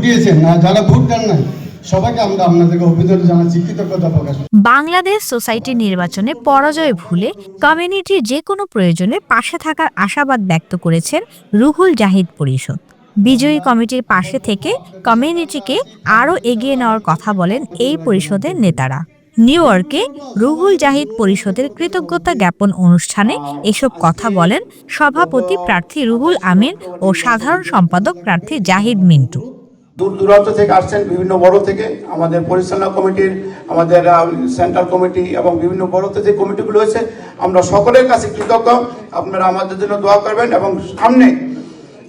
দিয়েছেন যারা ভোট দেন প্রকাশ বাংলাদেশ সোসাইটি নির্বাচনে পরাজয় ভুলে কমিউনিটির যে কোনো প্রয়োজনে পাশে থাকার আশাবাদ ব্যক্ত করেছেন রুহুল জাহিদ পরিষদ। বিজয়ী কমিটির পাশে থেকে কমিউনিটিকে আরও এগিয়ে নেওয়ার কথা বলেন এই পরিষদের নেতারা। নিউ ইয়র্কে রুহুল জাহিদ পরিষদের কৃতজ্ঞতা জ্ঞাপন অনুষ্ঠানে এসব কথা বলেন সভাপতি প্রার্থী রুহুল আমিন ও সাধারণ সম্পাদক প্রার্থী জাহিদ মিন্টু। দূর দূরান্ত থেকে আসছেন বিভিন্ন বড় থেকে, আমাদের পরিচালনা কমিটির, আমাদের সেন্ট্রাল কমিটি এবং বিভিন্ন বড়তে যে কমিটিগুলো হয়েছে আমরা সকলের কাছে কৃতজ্ঞ। আপনারা আমাদের জন্য দোয়া করবেন এবং সামনে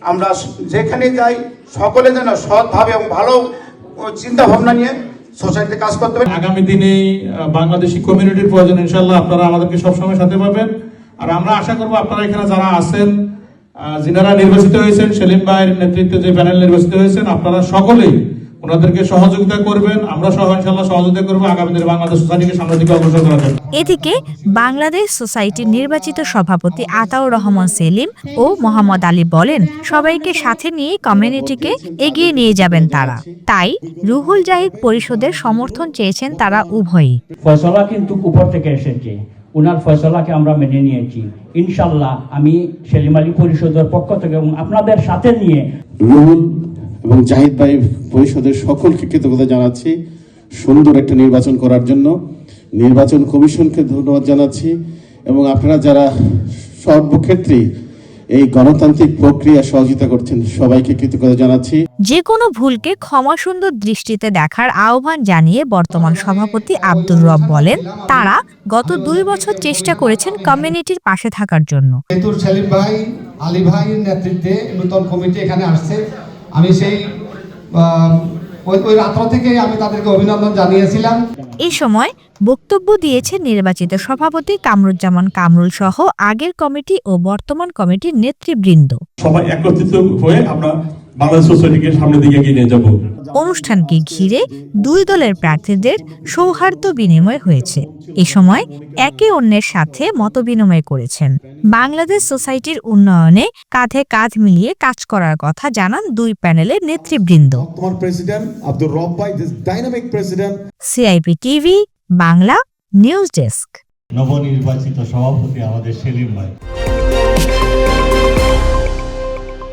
আমরা যেখানে যাই, সকলে যেন সৎভাবে এবং ভালো চিন্তা ভাবনা নিয়ে সোসাইটিতে কাজ করতে পারে। আগামী দিনে বাংলাদেশি কমিউনিটির প্রয়োজন ইনশাল্লাহ আপনারা আমাদেরকে সবসময় সাথে পাবেন। আর আমরা আশা করব আপনারা এখানে যারা আছেন যিনারা নির্বাচিত হয়েছেন সেলিম ভাইয়ের নেতৃত্বে যে প্যানেল নির্বাচিত হয়েছেন আপনারা সকলেই ওনাদেরকে সহযোগিতা করবেন। আমরা সহ ইনশাল্লাহ সহযোগিতা করব। আগামী দিনে বাংলাদেশ সোসাইটিকে সামনের দিকে অগ্রসর করার জন্য। এদিকে বাংলাদেশ সোসাইটির নির্বাচিত সভাপতি আতাউর রহমান সেলিম ও মোহাম্মদ আলী বলেন সবাইকে সাথে নিয়ে কমিউনিটিকে এগিয়ে নিয়ে যাবেন তারা। তাই রুহুল জাহিদ পরিষদের সমর্থন চেয়েছেন তারা উভয়ই। ফয়সলা কিন্তু উপর থেকে এসেছে। ওনার ফয়সলাকে আমরা মেনে নিয়েছি। ইনশাল্লাহ আমি সেলিম আলী পরিষদের পক্ষ থেকে এবং আপনাদের সাথে নিয়ে রুহুল এবং জাহিদ ভাই পরিষদের সকলকে কৃতজ্ঞতা জানাচ্ছি সুন্দর একটা নির্বাচন করার জন্য। নির্বাচন কমিশনকে ধন্যবাদ জানাচ্ছি এবং আপনারা যারা সর্বক্ষেত্রেই এই গণতান্ত্রিক প্রক্রিয়া সহযোগিতা করছেন। সবাইকে কৃতজ্ঞতা জানাচ্ছি। যে কোনো ভুলকে ক্ষমাসুন্দর দৃষ্টিতে দেখার আহ্বান জানিয়ে বর্তমান সভাপতি আব্দুর রব বলেন তারা গত দুই বছর চেষ্টা করেছেন কমিউনিটির পাশে থাকার জন্য। সেলিম ভাই আলী ভাইয়ের নেতৃত্বে নূতন কমিটি এখানে আসছে। আমি সেই ওই ওই রাত্র থেকে আমি তাদেরকে অভিনন্দন জানিয়েছিলাম। এই সময় বক্তব্য দিয়েছে নির্বাচিত সভাপতি কামরুজ্জামান কামরুল সহ আগের কমিটি ও বর্তমান কমিটির নেতৃবৃন্দ। সবাই একত্রিত হয়ে আমরা বাংলাদেশ সোসাইটিকে সামনের দিকে এগিয়ে নিয়ে যাব। অনুষ্ঠানকে ঘিরে দুই দলের প্রার্থীদের সৌহার্দ্য বিনিময় হয়েছে। এ সময় একে অন্যের সাথে মতবিনিময় করেছেন। বাংলাদেশ সোসাইটির উন্নয়নে কাঁধে কাঁধ মিলিয়ে কাজ করার কথা জানান দুই প্যানেলের নেতৃবৃন্দ। তোমার প্রেসিডেন্ট আব্দুর রব ভাই this dynamic president CIP TV Bangla news desk. নবনির্বাচিত সভাপতি আমাদের সেলিম ভাই।